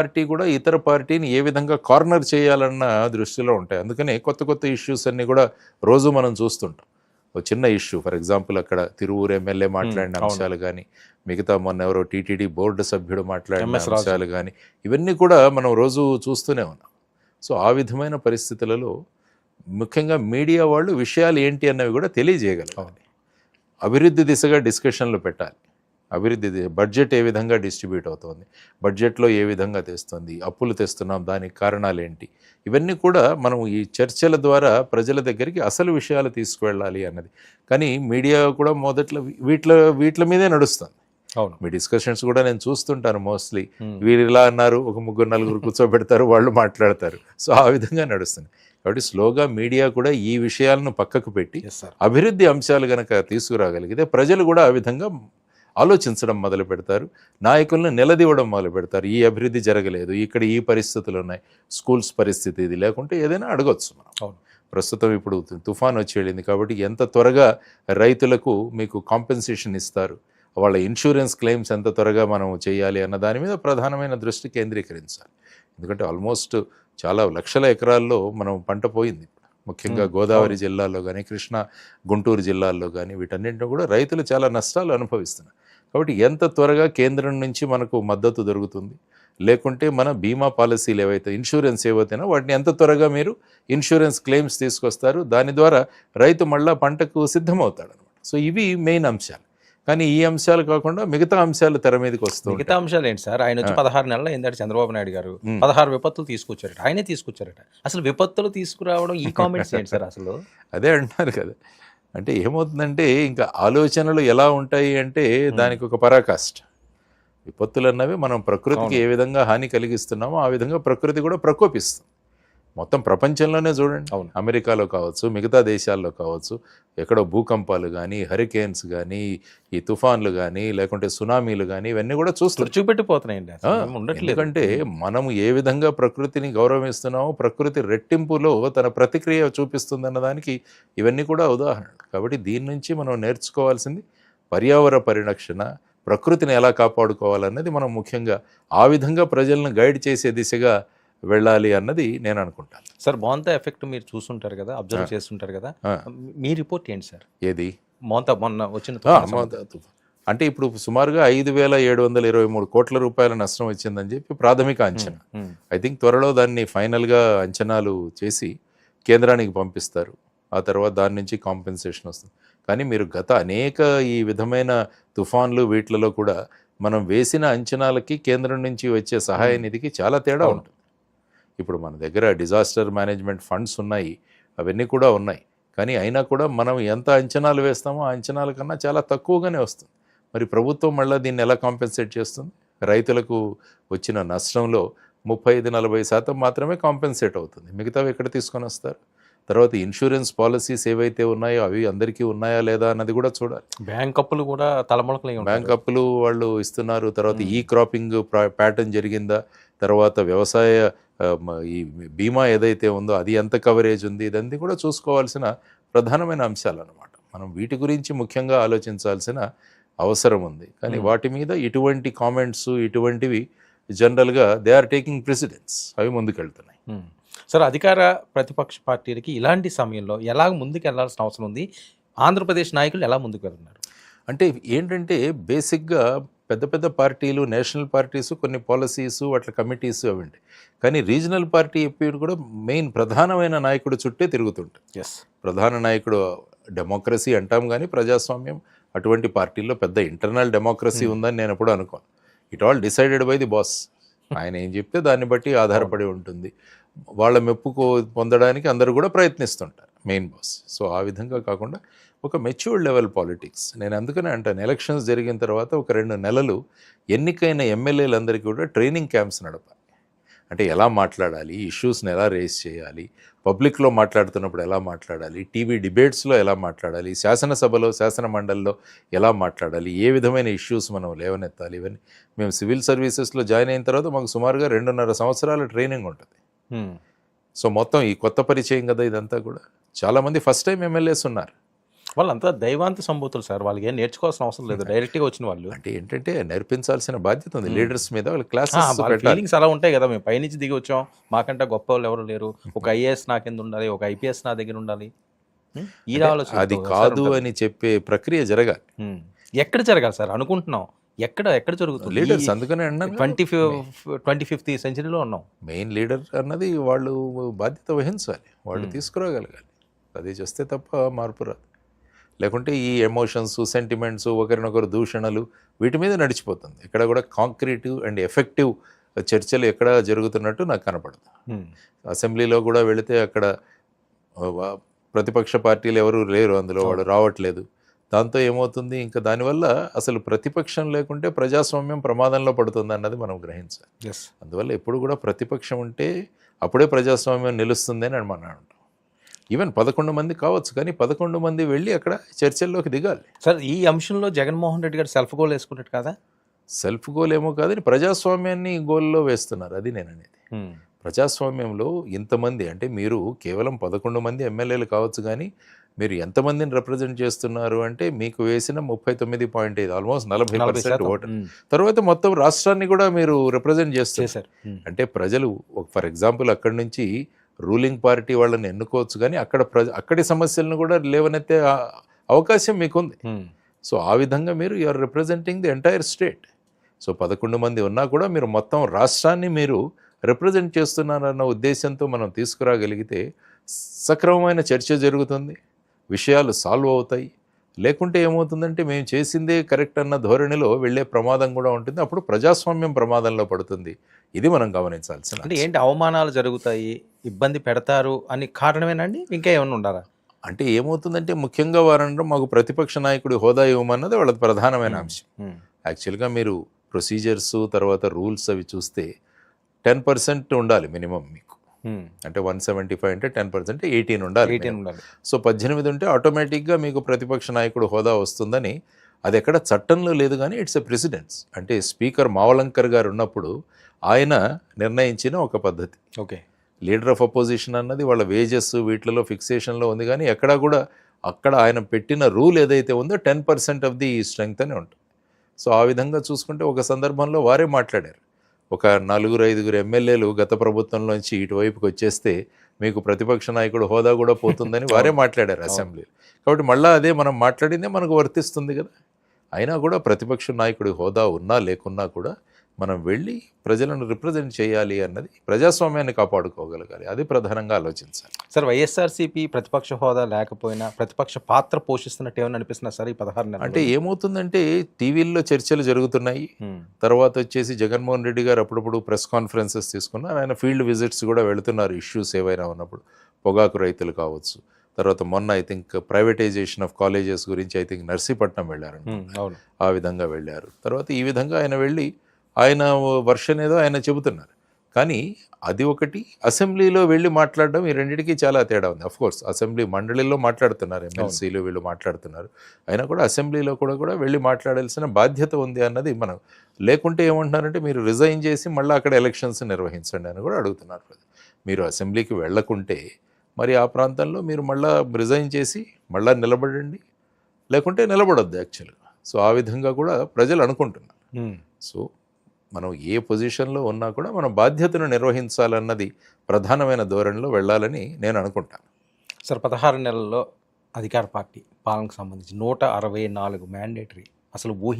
Party కూడా ఇతర పార్టీని ఏ విధంగా కార్నర్ చేయాలన్న దృష్టిలో ఉంటాయి. అందుకనే కొత్త కొత్త ఇష్యూస్ అన్ని కూడా రోజు మనం చూస్తుంటాం. ఒక చిన్న ఇష్యూ ఫర్ ఎగ్జాంపుల్ అక్కడ తిరువూరు ఎమ్మెల్యే మాట్లాడిన. అంశాలు కానీ మిగతా మొన్న ఎవరో టీటీడీ బోర్డు సభ్యుడు మాట్లాడిన. అంశాలు కానీ ఇవన్నీ కూడా మనం రోజు చూస్తూనే ఉన్నాం. సో ఆ విధమైన పరిస్థితులలో ముఖ్యంగా మీడియా వాళ్ళు విషయాలు ఏంటి అన్నవి కూడా తెలియజేయగలగాలి. అభివృద్ధి దిశగా డిస్కషన్లు పెట్టాలి. అభివృద్ధి బడ్జెట్ ఏ విధంగా డిస్ట్రిబ్యూట్ అవుతోంది బడ్జెట్లో ఏ విధంగా తెస్తుంది అప్పులు తెస్తున్నాం దానికి కారణాలు ఏంటి ఇవన్నీ కూడా మనం ఈ చర్చల ద్వారా ప్రజల దగ్గరికి అసలు విషయాలు తీసుకువెళ్ళాలి అన్నది. కానీ మీడియా కూడా మొదట్లో వీటిలో వీటి మీదే నడుస్తుంది. అవును. మీ డిస్కషన్స్ కూడా నేను చూస్తుంటాను మోస్ట్లీ. వీరు ఇలా అన్నారు ఒక ముగ్గురు నలుగురు కూర్చోబెడతారు వాళ్ళు మాట్లాడతారు. సో ఆ విధంగా నడుస్తుంది. కాబట్టి స్లోగా మీడియా కూడా ఈ విషయాలను పక్కకు పెట్టి అభివృద్ధి అంశాలు గనక తీసుకురాగలిగితే ప్రజలు కూడా ఆ విధంగా ఆలోచించడం మొదలు పెడతారు. నాయకులను నిలదీవడం మొదలు పెడతారు. ఈ అభివృద్ధి జరగలేదు. ఇక్కడ ఈ పరిస్థితులు ఉన్నాయి. స్కూల్స్ పరిస్థితి ఇది. లేకుంటే ఏదైనా అడగొచ్చు మనం. అవును. ప్రస్తుతం ఇప్పుడు తుఫాన్ వచ్చి వెళ్ళింది కాబట్టి ఎంత త్వరగా రైతులకు మీకు కాంపెన్సేషన్ ఇస్తారు వాళ్ళ ఇన్సూరెన్స్ క్లెయిమ్స్ ఎంత త్వరగా మనం చేయాలి అన్న దాని మీద ప్రధానమైన దృష్టి కేంద్రీకరించాలి. ఎందుకంటే ఆల్మోస్ట్ చాలా లక్షల ఎకరాల్లో మనం పంట పోయింది. ముఖ్యంగా. గోదావరి జిల్లాలో కానీ కృష్ణా గుంటూరు జిల్లాల్లో కానీ వీటన్నింటిలో కూడా రైతులు చాలా నష్టాలు అనుభవిస్తున్నారు. కాబట్టి ఎంత త్వరగా కేంద్రం నుంచి మనకు మద్దతు దొరుకుతుంది? లేకుంటే మన బీమా పాలసీలు ఏవైతే ఇన్సూరెన్స్ ఏవైతేనో వాటిని ఎంత త్వరగా మీరు ఇన్సూరెన్స్ క్లెయిమ్స్ తీసుకొస్తారు? దాని ద్వారా రైతు మళ్ళా పంటకు సిద్ధమవుతాడు అనమాట సో ఇవి మెయిన్ అంశాలు. కానీ ఈ అంశాలు కాకుండా మిగతా అంశాలు తెర మీదకి వస్తూ మిగతా. అంశాలు ఏంటి సార్? ఆయన వచ్చి. పదహారు నెలలు అయిందట చంద్రబాబు నాయుడు గారు. పదహారు విపత్తులు తీసుకొచ్చారట. ఆయనే తీసుకొచ్చారట. అసలు విపత్తులు తీసుకురావడం ఈ కామెంట్స్ ఏంటి సార్ అసలు? అదే అంటున్నారు కదా. అంటే ఏమవుతుందంటే ఇంకా ఆలోచనలు ఎలా ఉంటాయి అంటే దానికి ఒక పరాకాష్ట. విపత్తులు అన్నవి మనం ప్రకృతికి. ఏ విధంగా హాని కలిగిస్తున్నామో ఆ విధంగా ప్రకృతి కూడా ప్రకోపిస్తుంది. మొత్తం ప్రపంచంలోనే చూడండి. అవును. అమెరికాలో కావచ్చు మిగతా దేశాల్లో కావచ్చు ఎక్కడో భూకంపాలు కానీ హరికేన్స్ కానీ ఈ తుఫాన్లు కానీ లేకుంటే సునామీలు కానీ ఇవన్నీ కూడా చూస్తారు ఉండట్లేదు. ఎందుకంటే మనం ఏ విధంగా ప్రకృతిని గౌరవిస్తున్నామో ప్రకృతి రెట్టింపులో తన ప్రతిక్రియ చూపిస్తుందన్న దానికి ఇవన్నీ కూడా ఉదాహరణలు. కాబట్టి దీని నుంచి మనం నేర్చుకోవాల్సింది పర్యావరణ పరిరక్షణ ప్రకృతిని ఎలా కాపాడుకోవాలన్నది మనం ముఖ్యంగా ఆ విధంగా ప్రజలను గైడ్ చేసే దిశగా వెళ్ళాలి అన్నది నేను అనుకుంటాను. సార్ మోంతా ఎఫెక్ట్ మీరు చూస్తుంటారు కదా అబ్జర్వ్. చేస్తుంటారు కదా మీ రిపోర్ట్ ఏంటి సార్? ఏది? మోంతా మొన్న వచ్చిన. అంటే ఇప్పుడు సుమారుగా ఐదు వేల ఏడు వందల ఇరవై మూడు కోట్ల రూపాయల నష్టం వచ్చిందని చెప్పి ప్రాథమిక అంచనా. ఐ థింక్ త్వరలో దాన్ని ఫైనల్గా అంచనాలు చేసి కేంద్రానికి పంపిస్తారు. ఆ తర్వాత దాని నుంచి కాంపెన్సేషన్ వస్తుంది. కానీ మీరు గత అనేక ఈ విధమైన తుఫాన్లు వీటిలలో కూడా మనం వేసిన అంచనాలకి కేంద్రం నుంచి వచ్చే సహాయ నిధికి చాలా తేడా. ఉంటుంది. ఇప్పుడు మన దగ్గర డిజాస్టర్ మేనేజ్మెంట్ ఫండ్స్ ఉన్నాయి అవన్నీ కూడా ఉన్నాయి. కానీ అయినా కూడా మనం ఎంత అంచనాలు వేస్తామో ఆ అంచనాల కన్నా చాలా తక్కువగానే వస్తుంది. మరి ప్రభుత్వం మళ్ళీ దీన్ని ఎలా కాంపెన్సేట్ చేస్తుంది? రైతులకు వచ్చిన నష్టంలో ముప్పై ఐదు నలభై శాతం మాత్రమే కాంపెన్సేట్ అవుతుంది. మిగతావి ఎక్కడ తీసుకొని వస్తారు? తర్వాత ఇన్సూరెన్స్ పాలసీస్ ఏవైతే ఉన్నాయో అవి అందరికీ ఉన్నాయా లేదా అన్నది కూడా చూడాలి. బ్యాంక్ అప్పులు కూడా తలమునకలై ఉంటాయి. బ్యాంక్ అప్పులు వాళ్ళు ఇస్తున్నారు. తర్వాత. ఈ క్రాపింగ్ ప్యాటర్న్ జరిగిందా? తర్వాత వ్యవసాయ ఈ బీమా ఏదైతే ఉందో అది ఎంత కవరేజ్ ఉంది ఇదంతా కూడా చూసుకోవాల్సిన ప్రధానమైన అంశాలు అన్నమాట మనం వీటి గురించి ముఖ్యంగా ఆలోచించాల్సిన అవసరం ఉంది. కానీ. వాటి మీద ఇటువంటి కామెంట్స్ ఇటువంటివి జనరల్గా దే ఆర్ టేకింగ్ ప్రెసిడెన్స్ అవి ముందుకెళ్తున్నాయి. సార్ అధికార ప్రతిపక్ష పార్టీలకి ఇలాంటి సమయంలో ఎలా ముందుకు వెళ్ళాల్సిన అవసరం ఉంది? ఆంధ్రప్రదేశ్ నాయకులు ఎలా ముందుకు వెళ్తున్నారు అంటే ఏంటంటే బేసిక్గా పెద్ద పెద్ద పార్టీలు నేషనల్ పార్టీస్ కొన్ని పాలసీస్ అట్లా కమిటీస్ అవి ఉంటాయి కానీ రీజనల్ పార్టీ ఎప్పుడు కూడా మెయిన్ ప్రధానమైన నాయకుడు చుట్టే తిరుగుతుంటాయి ఎస్ ప్రధాన నాయకుడు డెమోక్రసీ అంటాం కానీ ప్రజాస్వామ్యం అటువంటి పార్టీల్లో పెద్ద ఇంటర్నల్ డెమోక్రసీ Hmm. ఉందని నేను ఎప్పుడు అనుకోను. It all decided by the boss ఆయన ఏం చెప్తే దాన్ని బట్టి ఆధారపడి ఉంటుంది. వాళ్ళ మెప్పుకు పొందడానికి అందరూ కూడా ప్రయత్నిస్తుంటారు మెయిన్ బాస్ సో ఆ విధంగా కాకుండా ఒక మెచ్యూర్డ్ లెవెల్ పాలిటిక్స్. నేను అందుకనే అంటాను ఎలక్షన్స్ జరిగిన తర్వాత ఒక రెండు నెలలు ఎన్నికైన ఎమ్మెల్యేలందరికీ కూడా ట్రైనింగ్ క్యాంప్స్ నడపాలి. అంటే ఎలా మాట్లాడాలి ఇష్యూస్ని ఎలా రేస్ చేయాలి పబ్లిక్లో మాట్లాడుతున్నప్పుడు ఎలా మాట్లాడాలి టీవీ డిబేట్స్లో ఎలా మాట్లాడాలి శాసనసభలో శాసన మండలిలో ఎలా మాట్లాడాలి ఏ విధమైన ఇష్యూస్ మనం లేవనెత్తాలి ఇవన్నీ మేము సివిల్ సర్వీసెస్లో జాయిన్ అయిన తర్వాత మాకు సుమారుగా రెండున్నర సంవత్సరాల ట్రైనింగ్ ఉంటుంది. సో మొత్తం ఈ కొత్త పరిచయం కదా ఇదంతా కూడా. చాలామంది ఫస్ట్ టైం ఎమ్మెల్యేస్ ఉన్నారు. వాళ్ళంతా దైవాంత సంభూతులు సార్. వాళ్ళకి ఏం నేర్చుకోవాల్సిన అవసరం లేదు. డైరెక్ట్గా వచ్చిన వాళ్ళు. అంటే ఏంటంటే నేర్పించాల్సిన బాధ్యత ఉంది. Hmm. లీడర్స్ మీద వాళ్ళ క్లాసెస్ పెట్టాలి. ఫీలింగ్స్ అలా ఉంటాయి కదా. మేము పైనుంచి దిగి వచ్చాం. మాకంటే గొప్ప వాళ్ళు ఎవరు లేరు. ఒక ఐఏఎస్ నా కింద ఉండాలి. ఒక ఐపీఎస్ నా దగ్గర ఉండాలి. ఉం? ఈ ఆలోచన అది కాదు అని చెప్పే ప్రక్రియ జరగాలి. ఎక్కడ జరగాలి సార్? అనుకుంటున్నాం. ఎక్కడ ఎక్కడ జరుగుతుంది? లీడర్స్ అందుకనే అన్నాను. ట్వంటీ ట్వంటీ ఫిఫ్త్ సెంచరీలో ఉన్నాం. మెయిన్ లీడర్ అన్నది వాళ్ళు బాధ్యత వహించాలి. వాళ్ళు Hmm. తీసుకురాగలగాలి. అది చేస్తే తప్ప మార్పు రాదు. లేకుంటే ఈ ఎమోషన్స్ సెంటిమెంట్స్ ఒకరినొకరు దూషణలు వీటి మీద నడిచిపోతుంది. ఇక్కడ కూడా కాంక్రీటివ్ అండ్ ఎఫెక్టివ్ చర్చలు ఎక్కడ జరుగుతున్నట్టు నాకు కనపడదు. అసెంబ్లీలో కూడా వెళితే అక్కడ ప్రతిపక్ష పార్టీలు ఎవరు లేరు అందులో వాడు రావట్లేదు. దాంతో ఏమవుతుంది? ఇంకా దానివల్ల అసలు ప్రతిపక్షం లేకుంటే ప్రజాస్వామ్యం ప్రమాదంలో పడుతుంది అన్నది మనం గ్రహించాలి. Yes. అందువల్ల ఎప్పుడు కూడా ప్రతిపక్షం ఉంటే అప్పుడే ప్రజాస్వామ్యం నిలుస్తుంది అని మనం అంటాం. ఈవెన్ పదకొండు మంది కావచ్చు కానీ పదకొండు మంది వెళ్ళి అక్కడ చర్చల్లోకి దిగాలి. సార్ ఈ అంశంలో జగన్మోహన్ రెడ్డి గారు సెల్ఫ్ గోల్ వేసుకున్నట్టు కదా? సెల్ఫ్ గోల్ ఏమో కాదని ప్రజాస్వామ్యాన్ని గోల్లో వేస్తున్నారు. అది నేను అనేది. ప్రజాస్వామ్యంలో ఇంతమంది అంటే మీరు కేవలం పదకొండు మంది ఎమ్మెల్యేలు కావచ్చు కానీ మీరు ఎంతమందిని రిప్రజెంట్ చేస్తున్నారు అంటే మీకు వేసిన ముప్పై తొమ్మిది పాయింట్ ఐదు ఆల్మోస్ట్ నలభై పర్సెంట్ శాతం. ఓటు. ఉం. తర్వాత మొత్తం రాష్ట్రాన్ని కూడా మీరు రిప్రజెంట్ చేస్తారు ఉం. అంటే ప్రజలు ఫర్ ఎగ్జాంపుల్ అక్కడి నుంచి రూలింగ్ పార్టీ వాళ్ళని ఎన్నుకోవచ్చు కానీ అక్కడ ప్రజ అక్కడి సమస్యలను కూడా లేవనెత్తే అవకాశం మీకుంది. సో ఆ విధంగా మీరు you are representing the entire state so పదకొండు మంది ఉన్నా కూడా మీరు మొత్తం రాష్ట్రాన్ని మీరు రిప్రజెంట్ చేస్తున్నారన్న ఉద్దేశంతో మనం తీసుకురాగలిగితే సక్రమమైన చర్చ జరుగుతుంది. విషయాలు సాల్వ్ అవుతాయి. లేకుంటే ఏమవుతుందంటే మేము చేసిందే కరెక్ట్ అన్న ధోరణిలో వెళ్ళే ప్రమాదం కూడా ఉంటుంది. అప్పుడు ప్రజాస్వామ్యం ప్రమాదంలో పడుతుంది. ఇది మనం గమనించాల్సిన అంటే ఏంటి అవమానాలు జరుగుతాయి ఇబ్బంది పెడతారు అని కారణమేనండి ఇంకా ఏమైనా ఉండాలా? అంటే ఏమవుతుందంటే ముఖ్యంగా వారంటే మాకు ప్రతిపక్ష నాయకుడి హోదా ఇవ్వమన్నది వాళ్ళ ప్రధానమైన అంశం. యాక్చువల్గా మీరు ప్రొసీజర్స్ తర్వాత రూల్స్ అవి చూస్తే టెన్ పర్సెంట్ ఉండాలి మినిమం మీకు. అంటే వన్ సెవెంటీ ఫైవ్ అంటే టెన్ పర్సెంట్ ఎయిటీన్ ఉండాలి 18 minimum. ఉండాలి. సో పద్దెనిమిది ఉంటే ఆటోమేటిక్గా మీకు ప్రతిపక్ష నాయకుడు హోదా వస్తుందని అది ఎక్కడ చట్టంలో లేదు కానీ ఇట్స్ ఎ ప్రెసిడెంట్స్ అంటే స్పీకర్ మావలంకర్ గారు ఉన్నప్పుడు ఆయన నిర్ణయించిన ఒక పద్ధతి. ఓకే. లీడర్ ఆఫ్ అపోజిషన్ అన్నది వాళ్ళ వేజెస్ వీటిలలో ఫిక్సేషన్లో ఉంది కానీ ఎక్కడా కూడా అక్కడ ఆయన పెట్టిన రూల్ ఏదైతే ఉందో ten percent of the strength అని ఉంటుంది. సో ఆ విధంగా చూసుకుంటే ఒక సందర్భంలో వారే మాట్లాడారు. ఒక నలుగురు ఐదుగురు ఎమ్మెల్యేలు గత ప్రభుత్వంలోంచి ఇటువైపుకి వచ్చేస్తే మీకు ప్రతిపక్ష నాయకుడు హోదా కూడా పోతుందని వారే మాట్లాడారు అసెంబ్లీ కాబట్టి మళ్ళీ అదే మనం మాట్లాడిందే మనకు వర్తిస్తుంది కదా. అయినా కూడా ప్రతిపక్ష నాయకుడి హోదా ఉన్నా లేకున్నా కూడా మనం వెళ్ళి ప్రజలను రిప్రజెంట్ చేయాలి అన్నది ప్రజాస్వామ్యాన్ని కాపాడుకోగలగాలి. అది ప్రధానంగా ఆలోచించాలి. సార్ వైఎస్ఆర్సీపీ ప్రతిపక్ష హోదా లేకపోయినా ప్రతిపక్ష పాత్ర పోషిస్తున్నట్టు ఏమైనా అనిపిస్తున్నా సార్ ఈ పదహారు అంటే ఏమవుతుందంటే టీవీల్లో చర్చలు జరుగుతున్నాయి. తర్వాత వచ్చేసి జగన్మోహన్ రెడ్డి గారు అప్పుడప్పుడు ప్రెస్ కాన్ఫరెన్సెస్ తీసుకున్నారు. ఆయన ఫీల్డ్ విజిట్స్ కూడా వెళుతున్నారు. ఇష్యూస్ ఏవైనా ఉన్నప్పుడు. పొగాకు రైతులు కావచ్చు. తర్వాత మొన్న I think privatisation of colleges గురించి ఐ థింక్ నర్సీపట్నం వెళ్ళారు ఆ విధంగా వెళ్ళారు. తర్వాత ఈ విధంగా ఆయన వెళ్ళి ఆయన వర్షన్ ఏదో ఆయన చెబుతున్నారు. కానీ అది ఒకటి అసెంబ్లీలో వెళ్ళి మాట్లాడడం ఈ రెండింటికి చాలా తేడా ఉంది. కోర్స్ అసెంబ్లీ మండలిలో మాట్లాడుతున్నారు ఎమ్మెల్సీలు వీళ్ళు మాట్లాడుతున్నారు. అయినా కూడా అసెంబ్లీలో కూడా కూడా వెళ్ళి మాట్లాడాల్సిన బాధ్యత ఉంది అన్నది మనం లేకుంటే ఏమంటున్నారంటే మీరు రిజైన్ చేసి మళ్ళీ అక్కడ ఎలక్షన్స్ నిర్వహించండి అని కూడా అడుగుతున్నారు. మీరు అసెంబ్లీకి వెళ్ళకుంటే మరి ఆ ప్రాంతంలో మీరు మళ్ళా రిజైన్ చేసి మళ్ళా నిలబడండి. లేకుంటే నిలబడొద్దు యాక్చువల్గా. సో ఆ విధంగా కూడా ప్రజలు అనుకుంటున్నారు. సో మనం ఏ పొజిషన్లో ఉన్నా కూడా మన బాధ్యతను నిర్వహించాలన్నది ప్రధానమైన ధోరణిలో వెళ్ళాలని నేను అనుకుంటాను. సార్ పదహారు నెలల్లో అధికార పార్టీ పాలనకు సంబంధించి నూట అరవై నాలుగు మ్యాండేటరీ అసలు ఊహి